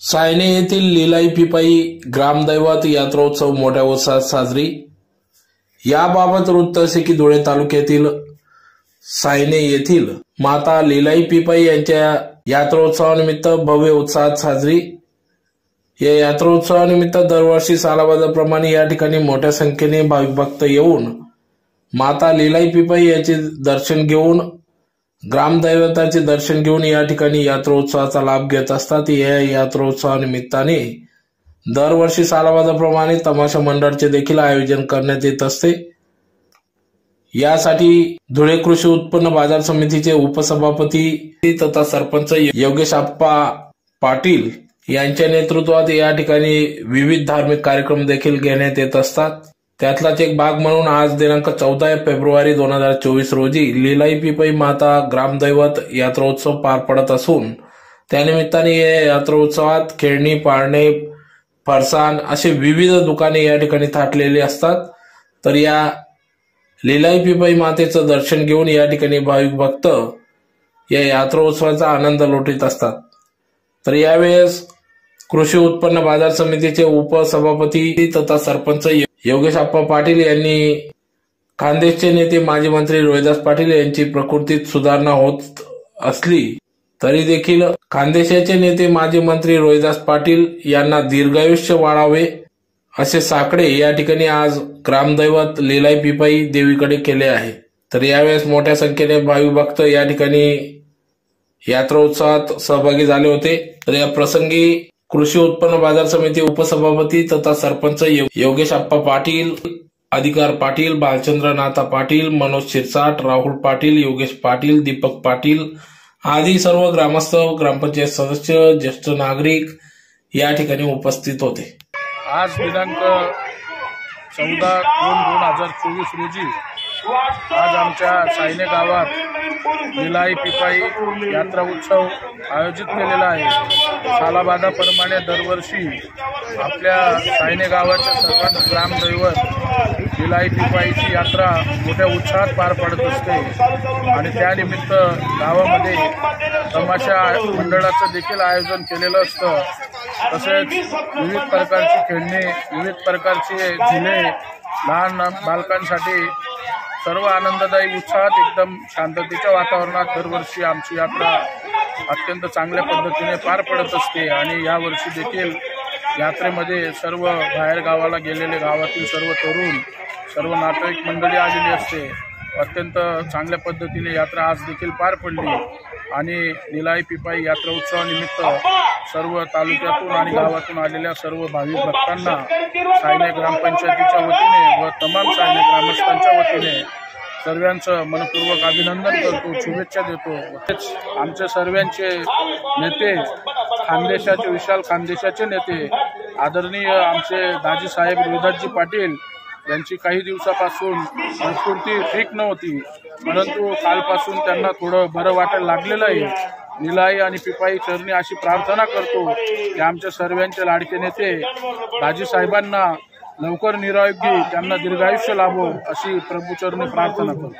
सायने येथील लिलाई पिपाई ग्रामदैवत यात्रोत्सव मोठ्या उत्साहात साजरी. याबाबत वृत्त असे की धुळे तालुक्यातील सायने येथील माता लिलाई पिपाई यांच्या यात्रोत्सवानिमित्त भव्य उत्साहात साजरी. या यात्रोत्सवानिमित्त दरवर्षी सालाबाजाप्रमाणे या ठिकाणी मोठ्या संख्येने भाविक भक्त येऊन माता लिलाई पिपाई यांचे दर्शन घेऊन ग्रामदैवताचे दर्शन घेऊन या ठिकाणी यात्रोत्सवाचा लाभ घेत असतात. या यात्रोत्सवानिमित्ताने दरवर्षी सालाबाजाप्रमाणे तमाशा मंडळचे देखील आयोजन करण्यात येत असते. यासाठी धुळे कृषी उत्पन्न बाजार समितीचे उपसभापती तथा सरपंच योगेश आप्पा पाटील यांच्या नेतृत्वात या ठिकाणी विविध धार्मिक कार्यक्रम देखील घेण्यात येत असतात. त्यातलाच एक भाग म्हणून आज दिनांक चौदा फेब्रुवारी दोन हजार चोवीस रोजी लिलाई पिपई माता ग्रामदैवत यात्रोत्सव पार पडत असून त्यानिमित्ताने या यात्रोत्सवात खेळणी पाळणे फरसाण असे विविध दुकाने या ठिकाणी थाटलेली असतात. तर या लिलाई पिपई मातेचं दर्शन घेऊन या ठिकाणी भाविक भक्त या यात्रोत्सवाचा आनंद लुटीत असतात. तर यावेळेस कृषी उत्पन्न बाजार समितीचे उपसभापती तथा सरपंच योगेश आप्पा पाटील यांनी खानदेशचे नेते माजी मंत्री रोहिदास पाटील यांची प्रकृतीत सुधारणा होत असली तरी देखील खानदेशाचे नेते माजी मंत्री रोहिदास पाटील यांना दीर्घायुष्य वाढावे असे साकडे या ठिकाणी आज ग्रामदैवत लिलाई पिपाई देवीकडे केले आहे. तर यावेळेस मोठ्या संख्येने भाविक भक्त या ठिकाणी यात्रोत्सवात सहभागी झाले होते. तर या प्रसंगी कृषी उत्पन्न बाजार समिती उपसभापती तथा सरपंच योगेश आप्पा पाटील अधिकार पाटील भालचंद्र नाथा पाटील मनोज शिरसाट राहुल पाटील योगेश पाटील दीपक पाटील आदी सर्व ग्रामस्थ ग्रामपंचायत सदस्य ज्येष्ठ नागरिक या ठिकाणी उपस्थित होते. आज दिनांक चौदा दोन दोन हजार चोवीस रोजी आज आमच्या सायने गावात निलाई पिपाई यात्रा उत्सव आयोजित केलेला आहे. सालाबादाप्रमाणे दरवर्षी आपल्या सायने गावाच्या सर्वात ग्रामदैवत निलाई पिपाईची यात्रा मोठ्या उत्साहात पार पडत असते. आणि त्यानिमित्त गावामध्ये तमाशा मंडळाचं देखील आयोजन केलेलं असतं. तसेच विविध प्रकारची खेळणी विविध प्रकारचे झुले लहान बालकांसाठी सर्व आनंददायी उत्साहात एकदम शांततेच्या वातावरणात दरवर्षी आमची यात्रा अत्यंत चांगल्या पद्धतीने पार पडत असते आणि यावर्षी देखील यात्रेमध्ये सर्व बाहेर गावाला गेलेले गावातील सर्व तरुण सर्व नातेवाईक मंडळी आलेली असते. अत्यंत चांगल्या पद्धतीने यात्रा आज देखील पार पडली. आणि निलाई पिपाई यात्रा उत्सवानिमित्त सर्व तालुक्यातून आणि गावातून आलेल्या सर्व भाविक भक्तांना सायने ग्रामपंचायतीच्या वतीने व तमाम सायने ग्रामस्थांच्या वतीने सर्वांचं मनपूर्वक अभिनंदन करतो शुभेच्छा देतो. तेच आमचे सर्वांचे नेते खानदेशाचे विशाल खानदेशाचे नेते आदरणीय आमचे दाजीसाहेब रोहिदासजी पाटील यांची काही दिवसापासून संस्कृती ठीक नव्हती. परंतु कालपासून त्यांना थोडं बरं वाटायला लागलेलं आहे. निलाई आणि पिपाई चरणी अशी प्रार्थना करतो की आमच्या सर्वांचे लाडके नेते दाजी साहेबांना लवकर निरोगी त्यांना दीर्घायुष्य लाभो अशी प्रभूचरणी प्रार्थना करतो.